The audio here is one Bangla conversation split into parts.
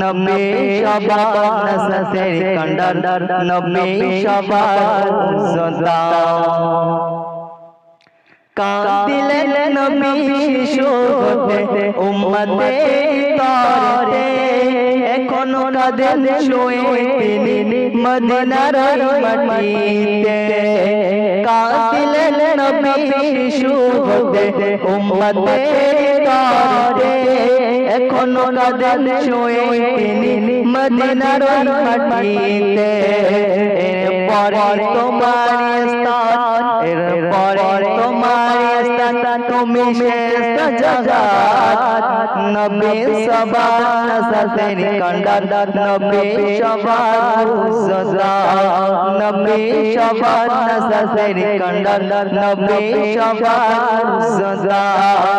নবে সবার নজরের কন্ডার, নবে সবার সদা কাঁদিলেন নবী শিশু হতে উম্মতে তরে এখনও কাঁদেন শুয়ে তিনি মদিনার মাটিতে। কাঁদিলেন নবী শিশু উম্মতে তরে এখনও কাঁদেন শুয়ে তিনি মদিনার মাটিতে এরপরে তোমার স্থান এরপরে তোমার স্থান তুমি শ্রেষ্ঠ জগৎ নবী সবার সাথের কন্ডার নবী সবার সদা নবী সবার সাথের কন্ডার নবী সবার সদা মা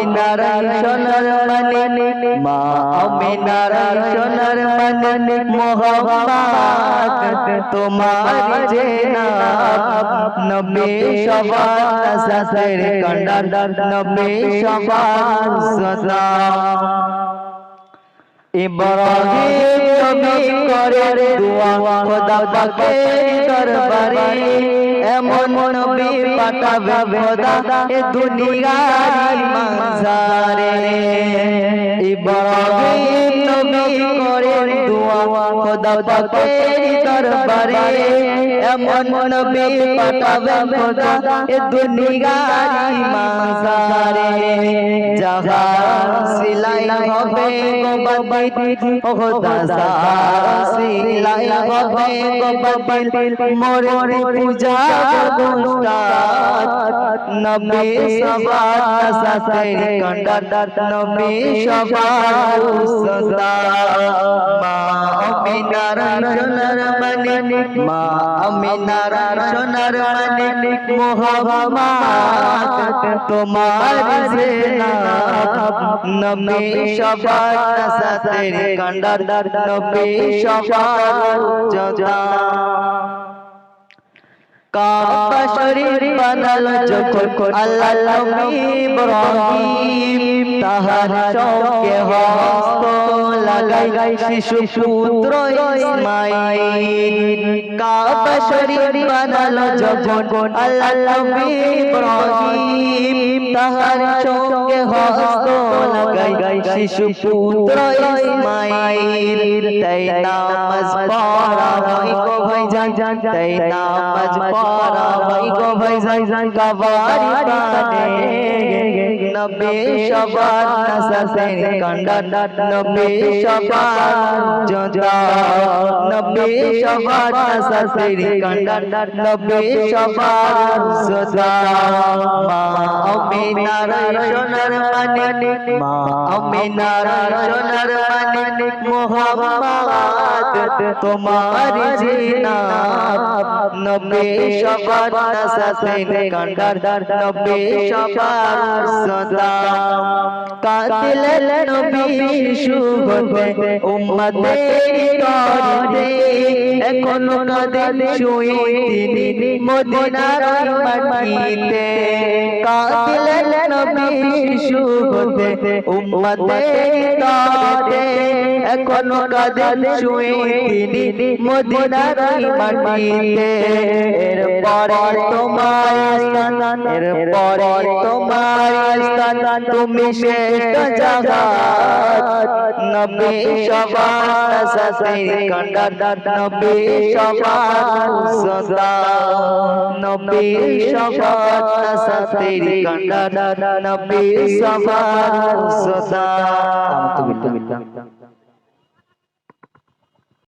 অমিনার সোনার মানে মা অমিনার সোনার মানে মোহাম্মদ তোমার যে নবী সবার সাথের কন্ডার, নবী সবার সদা ইব্রাহিম নবী করে দোয়া, খোদা পাকের দরবারে। এমন নবী পাঠাবে খোদা এ দুনিয়ার মাঝারে ইব্রাহিম নবী করে দোয়া, খোদা পাকের দরবারে। এমন নবী পাঠাবে খোদা এ দুনিয়ার মাঝারে জাহান সিলাই হবে গোবাদি খোদা সিলাই হবে গোবাদি মোরে পূজা গুস্তাদ নবী সবার সাথে কন্ডার নবী সবার সদা মা সোনার মানে মা আমিনার সোনার মানে মোহাম্মদ তোমার নবী সবার সাথে কন্ডার নবী সবার জজা কাবা শরীফ যখন আল্লাহ ইব্রাহিম তাহার চৌকে হস্ত লাগাই শিশু পুত্র ইসমাইল কাবা শরীফ যখন আল্লাহ ইব্রাহিম তাহার চৌকে হস্ত লাগাই শিশু পুত্র ইসমাইল তাই নামাজ পড়া হয় গো ভাই জান তাই নামাজ পড়া হয় গো ভাই জান জান কাবারি পানে নবী সবার নাসাসের কন্ডার নবী সবার জজা নবী সবার নাসাসের কন্ডার নবী সবার সদা মা আমিনার সোনার মানে মা আমিনার সোনার মানে মোহাম্মদ তোমার যে নাম নবী সবার নাসাসের কন্ডার নবী সবার সদা। এখনও কাঁদেন শুয়ে তিনি মদিনার মাটিতে। কাতিলেন তিনি মদিনার মাটিতে। এরপরে তোমার স্থান এরপরে তোমার স্থান। তুমি শ্রেষ্ঠ জগৎ নবী সবার সাথে কন্ডার নবী সবার সদা নবী সবার সাথে কন্ডার নবী সবার সদা